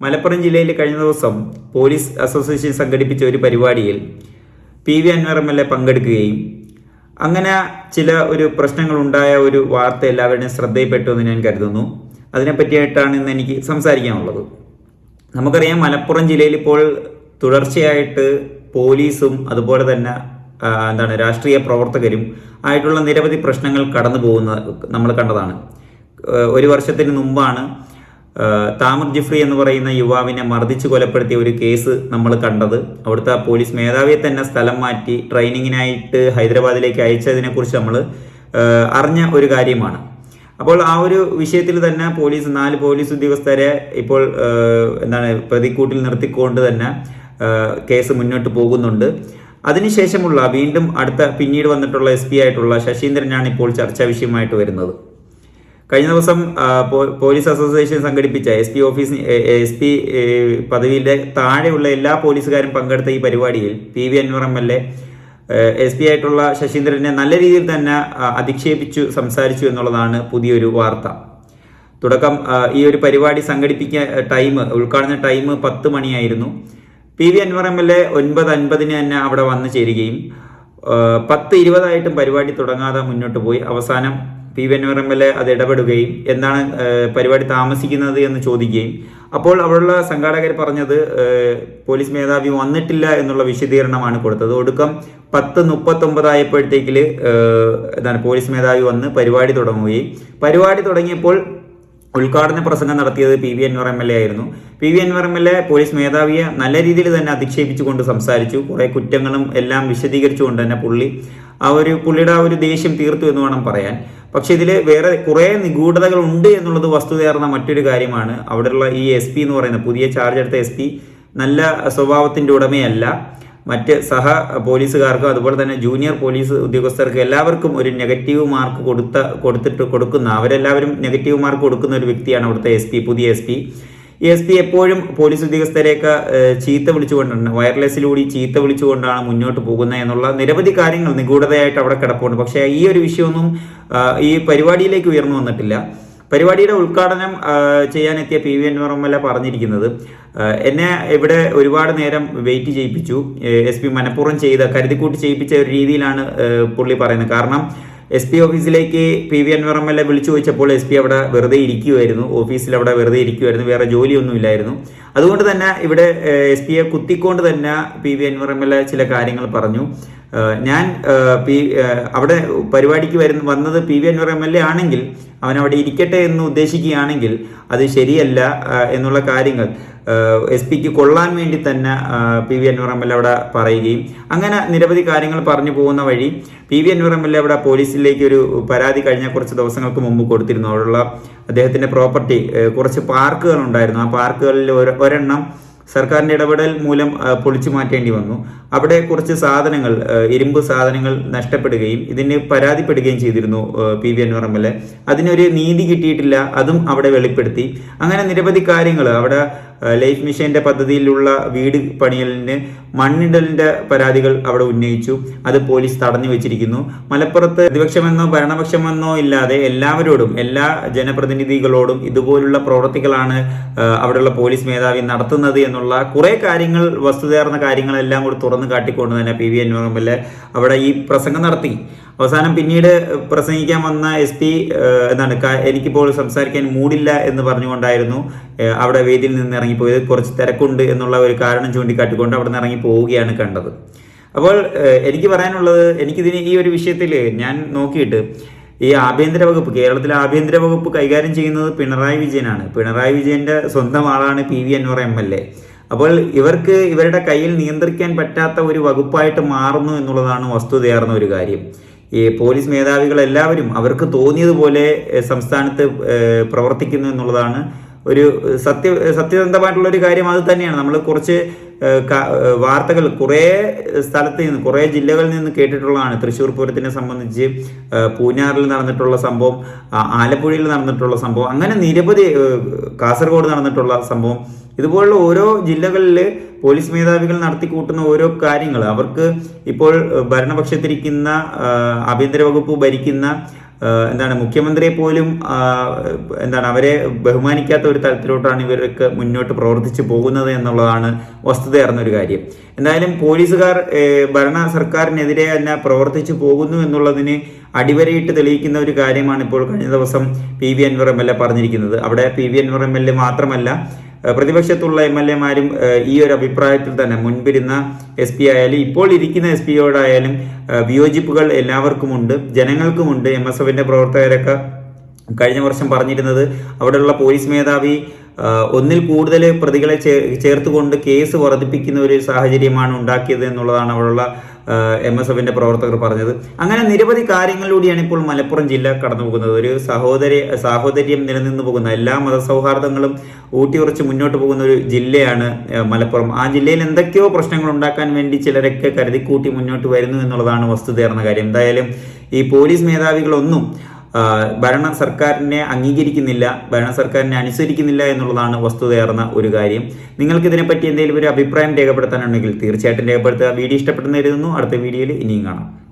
മലപ്പുറം ജില്ലയിൽ കഴിഞ്ഞ ദിവസം പോലീസ് അസോസിയേഷൻ സംഘടിപ്പിച്ച ഒരു പരിപാടിയിൽ P V Anvar M L A പങ്കെടുക്കുകയും അങ്ങനെ ചില ഒരു പ്രശ്നങ്ങൾ ഉണ്ടായ ഒരു വാർത്ത എല്ലാവരുടെയും ശ്രദ്ധയിൽപ്പെട്ടു എന്ന് ഞാൻ കരുതുന്നു. അതിനെപ്പറ്റിയായിട്ടാണ് ഇന്ന് എനിക്ക് സംസാരിക്കാനുള്ളത്. നമുക്കറിയാം മലപ്പുറം ജില്ലയിൽ ഇപ്പോൾ തുടർച്ചയായിട്ട് പോലീസും അതുപോലെ തന്നെ എന്താണ് രാഷ്ട്രീയ പ്രവർത്തകരും ആയിട്ടുള്ള നിരവധി പ്രശ്നങ്ങൾ കടന്നു പോകുന്ന നമ്മൾ കണ്ടതാണ്. ഒരു വർഷത്തിന് മുമ്പാണ് താമർ ജിഫ്രി എന്ന് പറയുന്ന യുവാവിനെ മർദ്ദിച്ച് കൊലപ്പെടുത്തിയ ഒരു കേസ് നമ്മൾ കണ്ടത്. അവിടുത്തെ പോലീസ് മേധാവിയെ തന്നെ സ്ഥലം മാറ്റി ട്രെയിനിങ്ങിനായിട്ട് ഹൈദരാബാദിലേക്ക് അയച്ചതിനെ കുറിച്ച് നമ്മൾ അറിഞ്ഞ ഒരു കാര്യമാണ്. അപ്പോൾ ആ ഒരു വിഷയത്തിൽ തന്നെ പോലീസ് നാല് പോലീസ് ഉദ്യോഗസ്ഥരെ ഇപ്പോൾ എന്താണ് പ്രതിക്കൂട്ടിൽ നിർത്തിക്കൊണ്ട് തന്നെ കേസ് മുന്നോട്ട് പോകുന്നുണ്ട്. അതിനുശേഷമുള്ള വീണ്ടും അടുത്ത പിന്നീട് വന്നിട്ടുള്ള എസ് പി ആയിട്ടുള്ള ശശീന്ദ്രനാണ് ഇപ്പോൾ ചർച്ചാ വിഷയമായിട്ട് വരുന്നത്. കഴിഞ്ഞ ദിവസം പോലീസ് അസോസിയേഷൻ സംഘടിപ്പിച്ച S P office S P പദവിയുടെ താഴെയുള്ള എല്ലാ പോലീസുകാരും പങ്കെടുത്ത ഈ പരിപാടിയിൽ P V Anvar M L A S P ആയിട്ടുള്ള ശശീന്ദ്രനെ നല്ല രീതിയിൽ തന്നെ അധിക്ഷേപിച്ചു സംസാരിച്ചു എന്നുള്ളതാണ് പുതിയൊരു വാർത്ത. തുടക്കം ഈ ഒരു പരിപാടി സംഘടിപ്പിക്കാൻ ടൈം ഉദ്ഘാടന ടൈം പത്ത് മണിയായിരുന്നു. P V Anvar M L A ഒൻപത് അൻപതിന് തന്നെ അവിടെ വന്നു ചേരുകയും പത്ത് ഇരുപതായിട്ടും പരിപാടി തുടങ്ങാതെ മുന്നോട്ട് പോയി. അവസാനം P V Anvar M L A അത് ഇടപെടുകയും എന്താണ് പരിപാടി താമസിക്കുന്നത് എന്ന് ചോദിക്കുകയും. അപ്പോൾ അവിടെയുള്ള സംഘാടകർ പറഞ്ഞത് പോലീസ് മേധാവി വന്നിട്ടില്ല എന്നുള്ള വിശദീകരണമാണ് കൊടുത്തത്. ഒടുക്കം പത്ത് മുപ്പത്തൊമ്പതായപ്പോഴത്തേക്കിൽ എന്താണ് പോലീസ് മേധാവി വന്ന് പരിപാടി തുടങ്ങുകയും. പരിപാടി തുടങ്ങിയപ്പോൾ ഉദ്ഘാടന പ്രസംഗം നടത്തിയത് P V Anvar M L A ആയിരുന്നു. P V Anvar M L A police മേധാവിയെ നല്ല രീതിയിൽ തന്നെ അധിക്ഷേപിച്ചുകൊണ്ട് സംസാരിച്ചു. കുറേ കുറ്റങ്ങളും എല്ലാം വിശദീകരിച്ചുകൊണ്ട് തന്നെ പുള്ളി ആ ഒരു പുള്ളിയുടെ ആ ഒരു ദേഷ്യം തീർത്തു എന്ന് വേണം പറയാൻ. പക്ഷെ ഇതിൽ വേറെ കുറേ നിഗൂഢതകൾ ഉണ്ട് എന്നുള്ളത് വസ്തുതയാർന്ന മറ്റൊരു കാര്യമാണ്. അവിടെയുള്ള ഈ എസ് പി എന്ന് പറയുന്ന പുതിയ ചാർജ് എടുത്ത എസ് പി നല്ല സ്വഭാവത്തിന്റെ ഉടമയല്ല. മറ്റ് സഹ പോലീസുകാർക്കും അതുപോലെ തന്നെ ജൂനിയർ പോലീസ് ഉദ്യോഗസ്ഥർക്കും എല്ലാവർക്കും ഒരു നെഗറ്റീവ് മാർക്ക് കൊടുത്ത കൊടുത്തിട്ട് കൊടുക്കുന്ന അവരെല്ലാവരും നെഗറ്റീവ് മാർക്ക് കൊടുക്കുന്ന ഒരു വ്യക്തിയാണ് അവിടുത്തെ എസ് പുതിയ എസ് എസ് പി എപ്പോഴും പോലീസ് ഉദ്യോഗസ്ഥരെയൊക്കെ ചീത്ത വിളിച്ചുകൊണ്ടാണ് വയർലെസ്സിലൂടെ ചീത്ത വിളിച്ചുകൊണ്ടാണ് മുന്നോട്ട് പോകുന്നത് എന്നുള്ള നിരവധി കാര്യങ്ങൾ നിഗൂഢതയായിട്ട് അവിടെ കിടപ്പുണ്ട്. പക്ഷേ ഈ ഒരു വിഷയമൊന്നും ഈ പരിപാടിയിലേക്ക് ഉയർന്നു വന്നിട്ടില്ല. പരിപാടിയുടെ ഉദ്ഘാടനം ചെയ്യാനെത്തിയ പി വി അൻവർ എം പറഞ്ഞിരിക്കുന്നത് എന്നെ ഇവിടെ ഒരുപാട് നേരം വെയിറ്റ് ചെയ്യിപ്പിച്ചു. എസ് പി മനഃപൂർവം ചെയ്ത കരുതിക്കൂട്ടി ചെയ്യിപ്പിച്ച ഒരു രീതിയിലാണ് പുള്ളി പറയുന്നത്. കാരണം എസ് പി ഓഫീസിലേക്ക് പി വി എം വിളിച്ചു ചോദിച്ചപ്പോൾ എസ് പി അവിടെ വെറുതെ ഇരിക്കുമായിരുന്നു ഓഫീസിൽ അവിടെ വെറുതെ ഇരിക്കുമായിരുന്നു വേറെ ജോലിയൊന്നും ഇല്ലായിരുന്നു അതുകൊണ്ട് തന്നെ ഇവിടെ എസ് പിയെ കുത്തിക്കൊണ്ട് തന്നെ പി വി എ ചില കാര്യങ്ങൾ പറഞ്ഞു. ഞാൻ പി അവിടെ പരിപാടിക്ക് വരുന്ന വന്നത് P V Anvar M L A ആണെങ്കിൽ അവൻ അവിടെ ഇരിക്കട്ടെ എന്ന് ഉദ്ദേശിക്കുകയാണെങ്കിൽ അത് ശരിയല്ല എന്നുള്ള കാര്യങ്ങൾ എസ് പിക്ക് കൊള്ളാൻ വേണ്ടി തന്നെ P V Anvar M L A അവിടെ പറയുകയും അങ്ങനെ നിരവധി കാര്യങ്ങൾ പറഞ്ഞു പോകുന്ന വഴി P V Anvar M L A അവിടെ പോലീസിലേക്ക് ഒരു പരാതി കഴിഞ്ഞ കുറച്ച് ദിവസങ്ങൾക്ക് മുമ്പ് കൊടുത്തിരുന്നു. അവിടെയുള്ള അദ്ദേഹത്തിന്റെ പ്രോപ്പർട്ടി കുറച്ച് പാർക്കുകൾ ഉണ്ടായിരുന്നു. ആ പാർക്കുകളിൽ ഒരു ഒരെണ്ണം സർക്കാരിന്റെ ഇടപെടൽ മൂലം പൊളിച്ചു മാറ്റേണ്ടി വന്നു. അവിടെ കുറച്ച് സാധനങ്ങൾ ഇരുമ്പ് സാധനങ്ങൾ നഷ്ടപ്പെടുകയും ഇതിന് പരാതിപ്പെടുകയും ചെയ്തിരുന്നു P V Anvar M L A അതിനൊരു നീതി കിട്ടിയിട്ടില്ല അതും അവിടെ വെളിപ്പെടുത്തി. അങ്ങനെ നിരവധി കാര്യങ്ങൾ അവിടെ ലൈഫ് മിഷന്റെ പദ്ധതിയിലുള്ള വീട് പണിയലിന് മണ്ണിടലിന്റെ പരാതികൾ അവിടെ ഉന്നയിച്ചു. അത് പോലീസ് തടഞ്ഞു വെച്ചിരിക്കുന്നു. മലപ്പുറത്ത് പ്രതിപക്ഷമെന്നോ ഭരണപക്ഷമെന്നോ ഇല്ലാതെ എല്ലാവരോടും എല്ലാ ജനപ്രതിനിധികളോടും ഇതുപോലുള്ള പ്രവർത്തികളാണ് അവിടെയുള്ള പോലീസ് മേധാവി നടത്തുന്നത് എന്നുള്ള കുറേ കാര്യങ്ങൾ വസ്തുതേർന്ന കാര്യങ്ങളെല്ലാം കൂടി തുറന്നു കാട്ടിക്കൊണ്ട് തന്നെ പി വി അവിടെ ഈ പ്രസംഗം നടത്തി. അവസാനം പിന്നീട് പ്രസംഗിക്കാൻ വന്ന എസ് പി എന്താണ് എനിക്കിപ്പോൾ സംസാരിക്കാൻ മൂടില്ല എന്ന് പറഞ്ഞുകൊണ്ടായിരുന്നു അവിടെ വേദിയിൽ നിന്ന് ഇറങ്ങിപ്പോയത്. കുറച്ച് തിരക്കുണ്ട് എന്നുള്ള ഒരു കാരണം ചൂണ്ടിക്കാട്ടിക്കൊണ്ട് അവിടെ നിന്ന് ഇറങ്ങി പോവുകയാണ് കണ്ടത്. അപ്പോൾ എനിക്ക് പറയാനുള്ളത് എനിക്കിതിന് ഈ ഒരു വിഷയത്തിൽ ഞാൻ നോക്കിയിട്ട് ഈ ആഭ്യന്തര വകുപ്പ് കേരളത്തിലെ ആഭ്യന്തര വകുപ്പ് കൈകാര്യം ചെയ്യുന്നത് പിണറായി വിജയനാണ്. പിണറായി വിജയന്റെ സ്വന്തം ആളാണ് P V Anvar M L A. അപ്പോൾ ഇവർക്ക് ഇവരുടെ കയ്യിൽ നിയന്ത്രിക്കാൻ പറ്റാത്ത ഒരു വകുപ്പായിട്ട് മാറുന്നു എന്നുള്ളതാണ് വസ്തുതയാർന്ന ഒരു കാര്യം. ഈ പോലീസ് മേധാവികൾ എല്ലാവരും അവർക്ക് തോന്നിയതുപോലെ സംസ്ഥാനത്ത് പ്രവർത്തിക്കുന്നു എന്നുള്ളതാണ് ഒരു സത്യ സത്യസന്ധമായിട്ടുള്ള ഒരു കാര്യം അത് തന്നെയാണ്. നമ്മൾ കുറച്ച് വാർത്തകൾ കുറേ സ്ഥലത്ത് നിന്ന് കുറേ ജില്ലകളിൽ നിന്ന് കേട്ടിട്ടുള്ളതാണ്. തൃശ്ശൂർ പൂരത്തിനെ സംബന്ധിച്ച് പൂഞ്ഞാറിൽ നടന്നിട്ടുള്ള സംഭവം ആലപ്പുഴയിൽ നടന്നിട്ടുള്ള സംഭവം അങ്ങനെ നിരവധി കാസർഗോഡ് നടന്നിട്ടുള്ള സംഭവം. ഇതുപോലുള്ള ഓരോ ജില്ലകളിൽ പോലീസ് മേധാവികൾ നടത്തിക്കൂട്ടുന്ന ഓരോ കാര്യങ്ങൾ അവർക്ക് ഇപ്പോൾ ഭരണപക്ഷത്തിരിക്കുന്ന ആഭ്യന്തര വകുപ്പ് ഭരിക്കുന്ന എന്താണ് മുഖ്യമന്ത്രിയെ പോലും എന്താണ് അവരെ ബഹുമാനിക്കാത്ത ഒരു തലത്തിലോട്ടാണ് ഇവരൊക്കെ മുന്നോട്ട് പ്രവർത്തിച്ചു പോകുന്നത് എന്നുള്ളതാണ് വസ്തുത ഒരു കാര്യം. എന്തായാലും പോലീസുകാർ ഭരണ സർക്കാരിനെതിരെ തന്നെ പ്രവർത്തിച്ചു പോകുന്നു എന്നുള്ളതിന് അടിവരയിട്ട് തെളിയിക്കുന്ന ഒരു കാര്യമാണ് ഇപ്പോൾ കഴിഞ്ഞ ദിവസം P V Anvar M L A പറഞ്ഞിരിക്കുന്നത്. അവിടെ P V Anvar M L A മാത്രമല്ല പ്രതിപക്ഷത്തുള്ള എം എൽ എമാരും ഈ ഒരു അഭിപ്രായത്തിൽ തന്നെ മുൻപിരുന്ന എസ് പി ആയാലും ഇപ്പോൾ ഇരിക്കുന്ന എസ് പിയോടായാലും വിയോജിപ്പുകൾ എല്ലാവർക്കുമുണ്ട് ജനങ്ങൾക്കുമുണ്ട്. എം എസ് എഫിന്റെ പ്രവർത്തകരൊക്കെ കഴിഞ്ഞ വർഷം പറഞ്ഞിരുന്നത് അവിടെയുള്ള പോലീസ് മേധാവി ഒന്നിൽ കൂടുതൽ പ്രതികളെ ചേർത്തുകൊണ്ട് കേസ് വർദ്ധിപ്പിക്കുന്ന ഒരു സാഹചര്യമാണ് ഉണ്ടാക്കിയത് എന്നുള്ളതാണ് അവിടെയുള്ള എം എസ് എഫിന്റെ പ്രവർത്തകർ പറഞ്ഞത്. അങ്ങനെ നിരവധി കാര്യങ്ങളിലൂടെയാണ് ഇപ്പോൾ മലപ്പുറം ജില്ല കടന്നു പോകുന്നത് ഒരു സഹോദര സാഹോദര്യം നിലനിന്ന് പോകുന്ന എല്ലാ മതസൗഹാർദ്ദങ്ങളും ഊട്ടിയുറച്ച് മുന്നോട്ട് പോകുന്ന ഒരു ജില്ലയാണ് മലപ്പുറം. ആ ജില്ലയിൽ എന്തൊക്കെയോ പ്രശ്നങ്ങൾ ഉണ്ടാക്കാൻ വേണ്ടി ചിലരൊക്കെ കരുതിക്കൂട്ടി മുന്നോട്ട് വരുന്നു എന്നുള്ളതാണ് വസ്തുതയർന്ന കാര്യം. എന്തായാലും ഈ പോലീസ് മേധാവികളൊന്നും ഭരണ സർക്കാരിനെ അംഗീകരിക്കുന്നില്ല ഭരണ സർക്കാരിനെ അനുസരിക്കുന്നില്ല എന്നുള്ളതാണ് വസ്തുതയാർന്ന ഒരു കാര്യം. നിങ്ങൾക്ക് ഇതിനെപ്പറ്റി എന്തെങ്കിലും ഒരു അഭിപ്രായം രേഖപ്പെടുത്താനുണ്ടെങ്കിൽ തീർച്ചയായിട്ടും രേഖപ്പെടുത്തുക. വീഡിയോ ഇഷ്ടപ്പെടുന്ന കരുതുന്നു അടുത്ത വീഡിയോയിൽ ഇനിയും കാണാം.